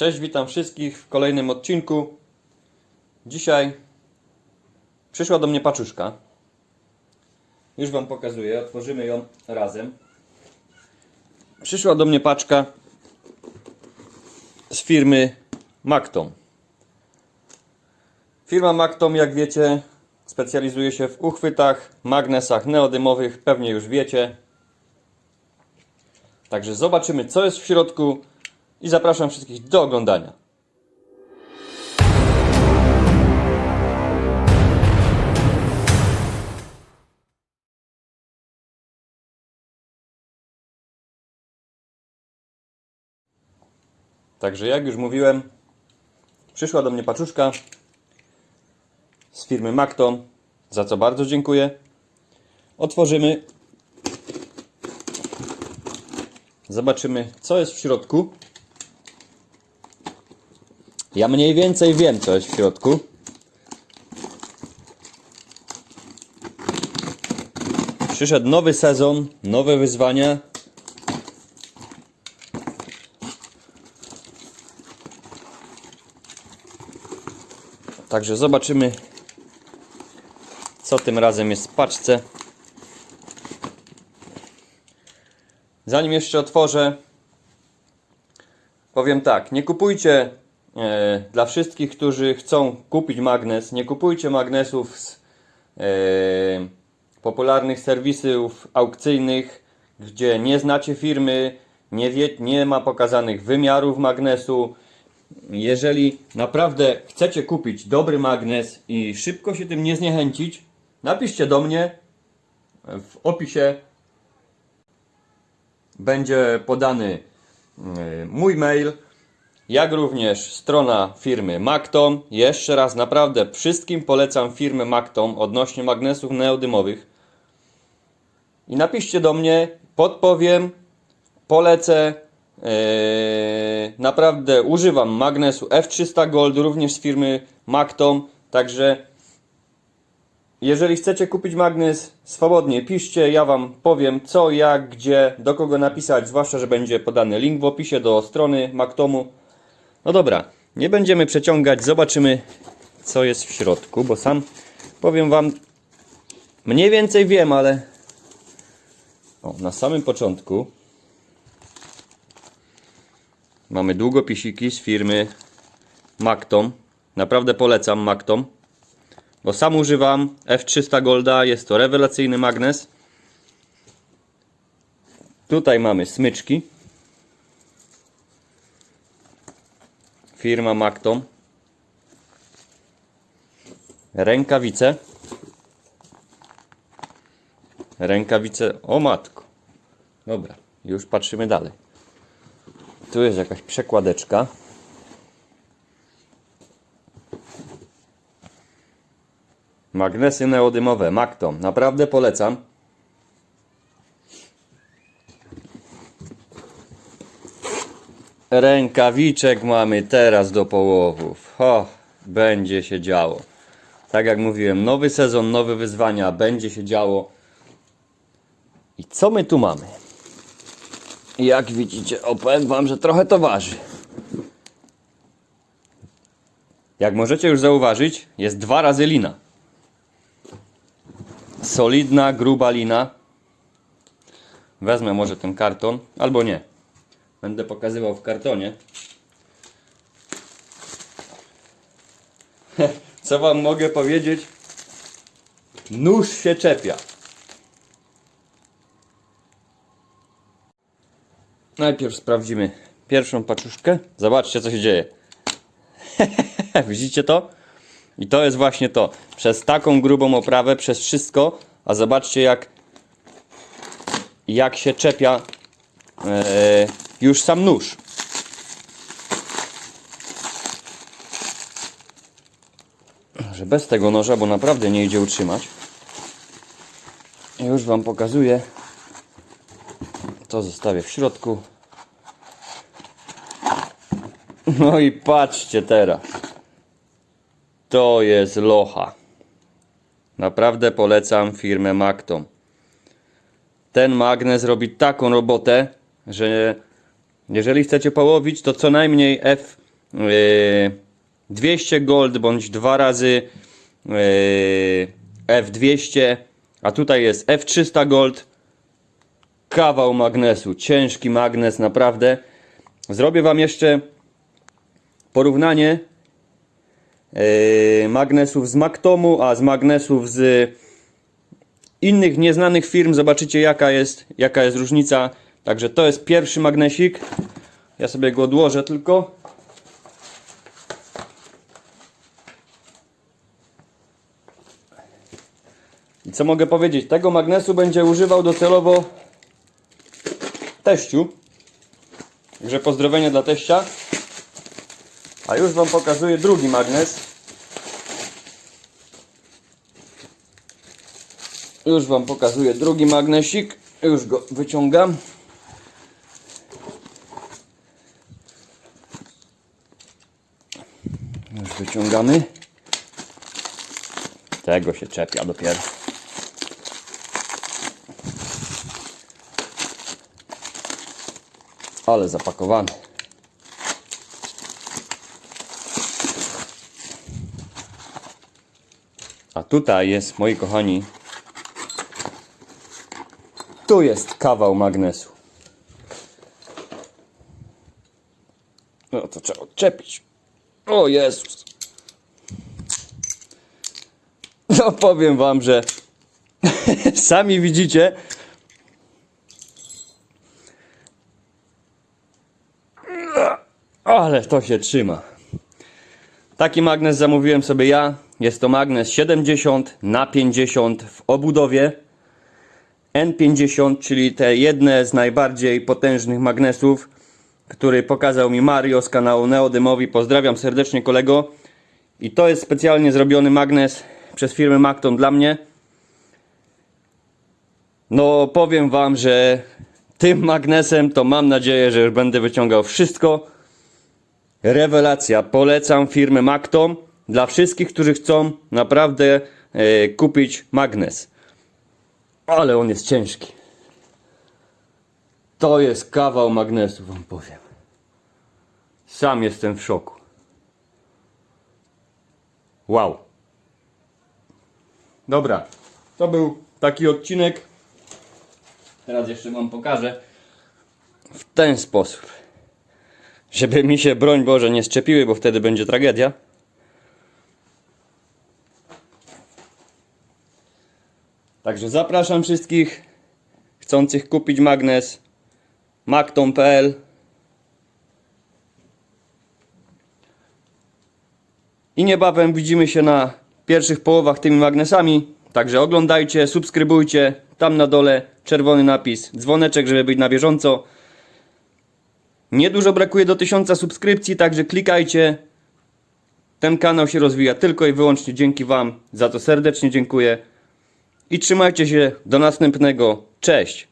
Cześć, witam wszystkich w kolejnym odcinku. Dzisiaj przyszła do mnie paczuszka. Już Wam pokazuję, otworzymy ją razem. Przyszła do mnie paczka z firmy Mactom. Firma Mactom, jak wiecie, specjalizuje się w uchwytach, magnesach neodymowych, pewnie już wiecie. Także zobaczymy, co jest w środku i zapraszam wszystkich do oglądania. Także jak już mówiłem, przyszła do mnie paczuszka z firmy Macton, za co bardzo dziękuję. Otworzymy. Zobaczymy, co jest w środku. Ja mniej więcej wiem, co jest w środku. Przyszedł nowy sezon, nowe wyzwania. Także zobaczymy, co tym razem jest w paczce. Zanim jeszcze otworzę, powiem tak: nie kupujcie dla wszystkich, którzy chcą kupić magnes, nie kupujcie magnesów z e, popularnych serwisów aukcyjnych, gdzie nie znacie firmy, nie, wie, nie ma pokazanych wymiarów magnesu. Jeżeli naprawdę chcecie kupić dobry magnes i szybko się tym nie zniechęcić, napiszcie do mnie w opisie będzie podany y, mój mail, jak również strona firmy Mactom. Jeszcze raz naprawdę wszystkim polecam firmę Mactom odnośnie magnesów neodymowych. I napiszcie do mnie, podpowiem, polecę. Yy, naprawdę używam magnesu F300 Gold również z firmy Mactom. Także jeżeli chcecie kupić magnes, swobodnie piszcie, ja Wam powiem co, jak, gdzie, do kogo napisać, zwłaszcza, że będzie podany link w opisie do strony Mactomu. No dobra, nie będziemy przeciągać, zobaczymy co jest w środku, bo sam powiem Wam, mniej więcej wiem, ale o, na samym początku mamy długopisiki z firmy Mactom. Naprawdę polecam Mactom. Bo sam używam F300 Golda, jest to rewelacyjny magnes. Tutaj mamy smyczki. Firma Mactom. Rękawice. Rękawice, o matko. Dobra, już patrzymy dalej. Tu jest jakaś przekładeczka. Magnesy neodymowe, Mactom. Naprawdę polecam. Rękawiczek mamy teraz do połowów. O, będzie się działo. Tak jak mówiłem, nowy sezon, nowe wyzwania, będzie się działo. I co my tu mamy? Jak widzicie, opowiem wam, że trochę to waży. Jak możecie już zauważyć, jest dwa razy lina solidna, gruba lina. Wezmę może ten karton, albo nie. Będę pokazywał w kartonie. Co wam mogę powiedzieć? Nóż się czepia. Najpierw sprawdzimy pierwszą paczuszkę. Zobaczcie, co się dzieje. Widzicie to? I to jest właśnie to. Przez taką grubą oprawę, przez wszystko, a zobaczcie jak jak się czepia e, już sam nóż. Że bez tego noża, bo naprawdę nie idzie utrzymać. Już Wam pokazuję. To zostawię w środku. No i patrzcie teraz. To jest locha. Naprawdę polecam firmę Mactom. Ten magnes robi taką robotę, że jeżeli chcecie połowić, to co najmniej F, yy, 200 gold bądź dwa razy yy, F200, a tutaj jest F300 gold. Kawał magnesu, ciężki magnes, naprawdę. Zrobię Wam jeszcze porównanie yy, magnesów z Maktomu, a z magnesów z innych nieznanych firm. Zobaczycie jaka jest, jaka jest różnica. Także to jest pierwszy magnesik. Ja sobie go odłożę tylko. I co mogę powiedzieć? Tego magnesu będzie używał docelowo teściu. Także pozdrowienia dla teścia. A już Wam pokazuję drugi magnes. Już Wam pokazuję drugi magnesik. Już go wyciągam. Już wyciągamy. Tego się czepia dopiero. Ale zapakowany. A tutaj jest, moi kochani, tu jest kawał magnesu. No to trzeba odczepić. O Jezus. No powiem wam, że sami widzicie. Ale to się trzyma. Taki magnes zamówiłem sobie ja. Jest to magnes 70 na 50 w obudowie. N50, czyli te jedne z najbardziej potężnych magnesów, który pokazał mi Mario z kanału Neodymowi. Pozdrawiam serdecznie kolego. I to jest specjalnie zrobiony magnes przez firmę Macton dla mnie. No powiem wam, że tym magnesem to mam nadzieję, że już będę wyciągał wszystko. Rewelacja. Polecam firmę Macton dla wszystkich, którzy chcą naprawdę e, kupić magnes. Ale on jest ciężki. To jest kawał magnesu, wam powiem. Sam jestem w szoku. Wow. Dobra, to był taki odcinek. Teraz jeszcze wam pokażę w ten sposób. Żeby mi się, broń Boże, nie szczepiły, bo wtedy będzie tragedia. Także zapraszam wszystkich chcących kupić magnes macton.pl I niebawem widzimy się na pierwszych połowach tymi magnesami. Także oglądajcie, subskrybujcie. Tam na dole czerwony napis, dzwoneczek, żeby być na bieżąco. Niedużo brakuje do 1000 subskrypcji, także klikajcie. Ten kanał się rozwija tylko i wyłącznie dzięki Wam. Za to serdecznie dziękuję. I trzymajcie się do następnego. Cześć!